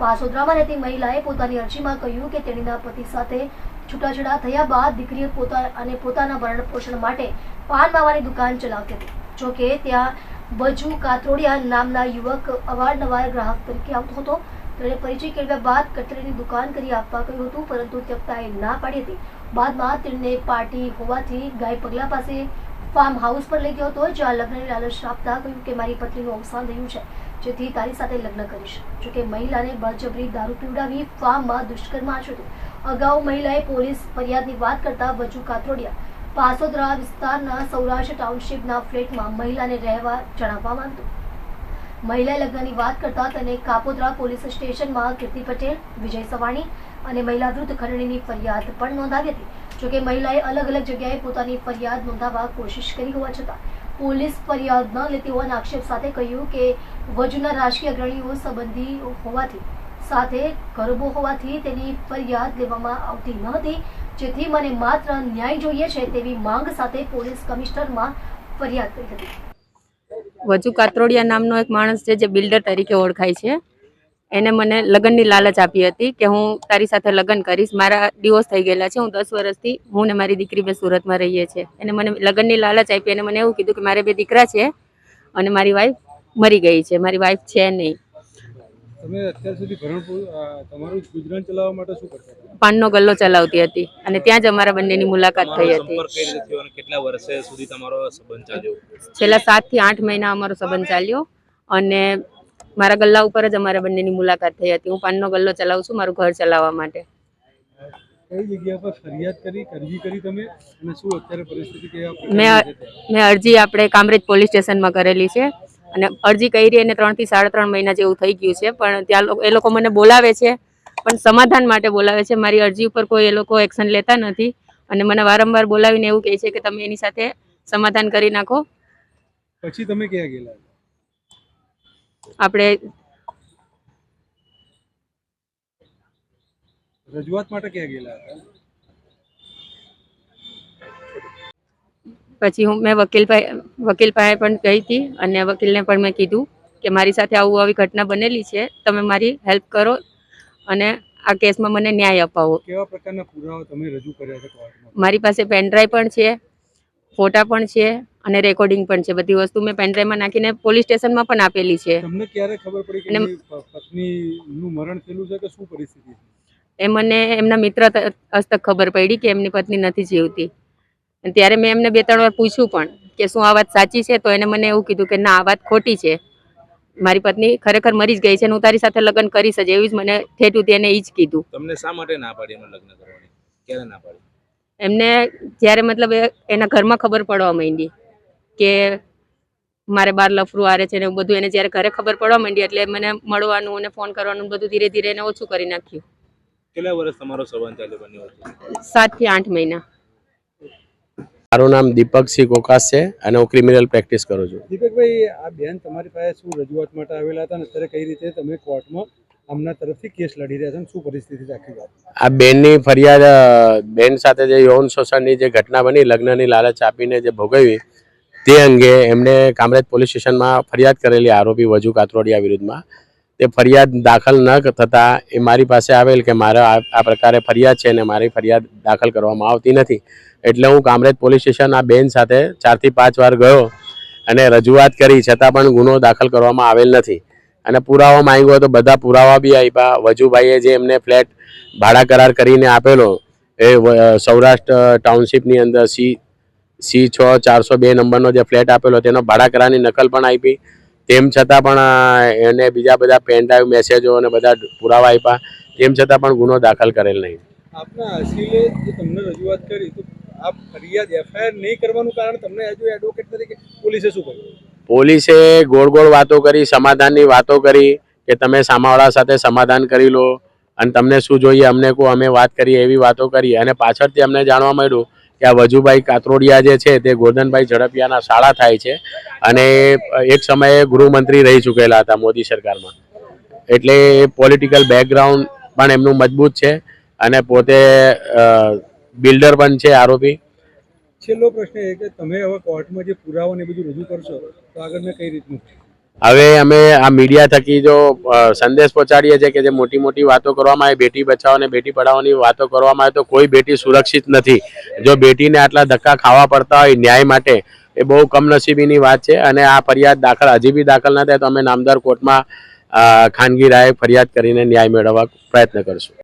પાસોદરામાં રહેતી મહિલાએ પોતાની અરજીમાં કહ્યું કે તેણીના પતિ સાથે છૂટાછેડા થયા બાદ દીકરીએ અને પોતાના ભરણ પોષણ માટે પાન માવાની દુકાન ચલાવતી હતી. જોકે ત્યાં બજુ કાતરોડિયા નામના યુવક અવારનવાર ગ્રાહક તરીકે આવતો હતો. તેણે પરિચય કેળવ્યા બાદ કટરીની દુકાન કરી આપવા કહ્યું હતું, પરંતુ ત્યક્તાએ ના પાડી હતી. બાદમાં તેમને પાર્ટી હોવાથી ગાય પગલા પાસે ફાર્મ હાઉસ પર લઈ ગયો હતો, જ્યાં લગ્નની લાલચ આપતા કહ્યું કે મારી પત્નીનું અવસાન થયું છે. જેથી તારી સાથે લગ્ન કરીશ. જોકે મહિલાને બળજબરી દારૂ પીવડાવી ફાર્મમાં દુષ્કર્મ આચર્યું. અગાઉ મહિલાએ પોલીસ ફરિયાદની વાત કરતા વજુ કાતરોડિયા પાસોદરા વિસ્તારના સૌરાષ્ટ્ર ટાઉનશીપના ફ્લેટમાં મહિલાને રહેવા જણાવવામાં આવ્યું મહિલા લગ્નની વાત કરતા તેને કાપોદરા પોલીસ સ્ટેશનમાં કીર્તિ પટેલ, વિજય સવાણી અને મહિલા વિરુદ્ધ ખંડણીની ફરિયાદ પણ નોંધાવી હતી. જોકે મહિલાએ અલગ અલગ જગ્યાએ પોતાની ફરિયાદ નોંધાવવા કોશિશ કરી હોવા છતાં, પોલીસ ફરિયાદ ન લેતી હોવાના આક્ષેપ સાથે કહ્યું કે વજુના રાજકીય અગ્રણીઓ સંબંધી હોવાથી, સાથે ગરબો હોવાથી તેની ફરિયાદ લેવામાં આવતી ન હતી. જેથી મને માત્ર ન્યાય જોઈએ છે તેવી માંગ સાથે પોલીસ કમિશનરમાં ફરિયાદ કરી હતી. વજુ કાતરોડિયા નામનો એક માણસ છે જે બિલ્ડર તરીકે ઓળખાય છે. એને મને લગ્નની લાલચ આપી હતી કે હું તારી સાથે લગ્ન કરીશ. મારા ડિવોર્સ થઈ ગયેલા છે. હું દસ વર્ષથી હું ને મારી દીકરી બે સુરતમાં રહીએ છીએ. એને મને લગ્નની લાલચ આપી અને મને એવું કીધું કે મારે બે દીકરા છે અને મારી વાઈફ મરી ગઈ છે. મારી વાઈફ છે નહીં. તમે અત્યાર સુધી ભરણ તમારું ગુજરાન ચલાવવા માટે શું કરતા પાનનો ગલ્લો ચલાવતી હતી અને ત્યાં જ અમારા બંનેની મુલાકાત થઈ હતી. સંપર્ક કઈ રીતે થયો અને કેટલા વર્ષે સુધી તમારો સંબંધ ચાલ્યો? છેલ્લા સાતથી આઠ મહિના અમારો સંબંધ ચાલ્યો અને મારા ગલ્લા ઉપર જ અમારા બંનેની મુલાકાત થઈ હતી. હું પાનનો ગલ્લો ચલાવું છું મારું ઘર ચલાવવા માટે. અને મેં અરજી આપણે કામરેજ પોલીસ સ્ટેશનમાં કરેલી છે. અને અરજી કરી એને ત્રણથી સાડા ત્રણ મહિના જેવું થઈ ગયું છે. પણ ત્યાં એ લોકો મને બોલાવે છે. પણ સમાધાન માટે બોલાવે છે. મારી અરજી ઉપર કોઈ એ લોકો એક્શન લેતા નથી. અને મને વારંવાર બોલાવીને એવું કહે છે કે તમે એની સાથે સમાધાન કરી નાખો. પછી તમે ક્યાં ગયેલા? આપણે રજૂઆત માટે ક્યાં ગયેલા હતા? પછી હું મેં વકીલ વકીલ પાસે પણ ગઈ હતી અને વકીલને પણ મેં કીધું કે મારી સાથે આવું આવી ઘટના બનેલી છે તમે મારી હેલ્પ કરો અને આ કેસમાં મને ન્યાય અપાવો. કેવા પ્રકારના પુરાવા તમે રજૂ કર્યા છે મારી પાસે પેનડ્રાઈવ પણ છે ફોટા પણ છે અને રેકોર્ડિંગ પણ છે. બધી વસ્તુ મેં પેનડ્રાઈવમાં નાખીને પોલીસ સ્ટેશનમાં પણ આપેલી છે. તમને ક્યારે ખબર પડી કે અને- એમની પ- પત્નીનું મરણ થયેલું છે કે શું પરિસ્થિતિ એ મને એમના મિત્ર હસ્તક ખબર પડી કે એમની પત્ની નથી જીવતી. ત્યારે મેં એમને બે ત્રણ વાર પૂછ્યું પણ કે શું આ વાત સાચી છે? તો એને મને એવું કીધું કે ના આ વાત ખોટી છે. મારી પત્ની ખરેખર મરી જ ગઈ છે અને હું તારી સાથે લગ્ન કરીશ જ. એવી જ મને ઠેઠું એને એ જ કીધું. તમને શા માટે ના પાડી એમને લગ્ન કરવાની? ક્યારે ના પાડી? એમને જ્યારે મતલબ એ- એના ઘરમાં ખબર પડવા માંડી. કે મારે બાર લફરું આરે છે ને એવું બધું. એને જ્યારે ઘરે ખબર પડવા માંડી એટલે મને મળવાનું અને ફોન કરવાનું બધું ધીરે ધીરે એને ઓછું કરી નાખ્યું. કેટલા વર્ષ તમારો સંબંધ ચાલ્યો બંને સાતથી આઠ મહિના. મારું નામ દીપકસિંહ કોકાસ છે અને હું ક્રિમિનલ પ્રેક્ટિસ કરું છું. દીપકભાઈ આ બેન તમારી પાસે શું રજૂઆત માટે આવેલા હતા અને અત્યારે કઈ રીતે તમે કોર્ટમાં આમના તરફથી કેસ લડી રહ્યા છો શું પરિસ્થિતિ આખી વાત? આ બેનની ફરિયાદ બેન સાથે જે યૌન શોષણની જે ઘટના બની લગ્નની લાલચ આપીને જે ભોગવી તે અંગે એમણે કામરેજ પોલીસ સ્ટેશનમાં ફરિયાદ કરેલી આરોપી વજુ કાતરોડિયા વિરુદ્ધમાં. તે ફરિયાદ દાખલ ન થતાં એ મારી પાસે આવેલ કે મારા આ પ્રકારે ફરિયાદ છે અને મારી ફરિયાદ દાખલ કરવામાં આવતી નથી. એટલે હું કામરેજ પોલીસ સ્ટેશન આ બેન સાથે ચારથી પાંચ વાર ગયો અને રજૂઆત કરી, છતાં પણ ગુનો દાખલ કરવામાં આવેલ નથી. અને પુરાવો માંગ્યો તો બધા પુરાવા બી આપ્યા વજુભાઈએ જે એમને ફ્લેટ ભાડા કરાર કરીને આપેલો, એ સૌરાષ્ટ્ર ટાઉનશીપની અંદર સી સી છ ચારસો બે નંબરનો જે ફ્લેટ આપેલો તેનો ભાડા કરારની નકલ પણ આપી. તેમ છતાં પણ એને બીજા બધા પેનડ્રાઈવ મેસેજો અને બધા પુરાવા આપ્યા. તેમ છતાં પણ ગુનો દાખલ કરેલ નહીં. આપના અસીલે જે તમને રજૂઆત કરી તો આપ ફરિયાદ એફઆઈઆર નહીં કરવાનું કારણ તમને હજુ એડવોકેટ તરીકે પોલીસે શું કર્યું પોલીસે ગોળ ગોળ વાતો કરી સમાધાનની વાતો કરી કે તમે સામાવાળા સાથે સમાધાન કરી લો અને તમને શું જોઈએ અમને કહો અમે વાત કરીએ એવી વાતો કરી અને પાછળથી અમને જાણવા મળ્યું કે આ વજુભાઈ કાતરોડિયા જે છે તે ગોરધનભાઈ ઝડપિયાના શાળા થાય છે અને એક સમયે ગૃહમંત્રી રહી ચૂકેલા હતા મોદી સરકારમાં. એટલે પોલિટિકલ બેકગ્રાઉન્ડ પણ એમનું મજબૂત છે અને પોતે બિલ્ડર પણ છે આરોપી. છેલ્લો પ્રશ્ન એ કે તમે હવે કોર્ટમાં જે પુરાવા ને બધું રજૂ કરશો, તો આગળ મેં કઈ રીતનું? હવે અમે આ મીડિયા થકી જો સંદેશ પહોંચાડીએ છીએ કે જે મોટી મોટી વાતો કરવામાં આવે, બેટી બચાવો અને બેટી પઢાઓની વાતો કરવામાં આવે, તો કોઈ બેટી સુરક્ષિત નથી. જો બેટીને આટલા ધક્કા ખાવા પડતા હોય ન્યાય માટે, એ બહુ કમનસીબીની વાત છે અને આ ફરિયાદ દાખલ, હજી બી દાખલ ના થાય તો અમે નામદાર કોર્ટમાં ખાનગી રાય ફરિયાદ કરીને ન્યાય મેળવવા પ્રયત્ન કરશું.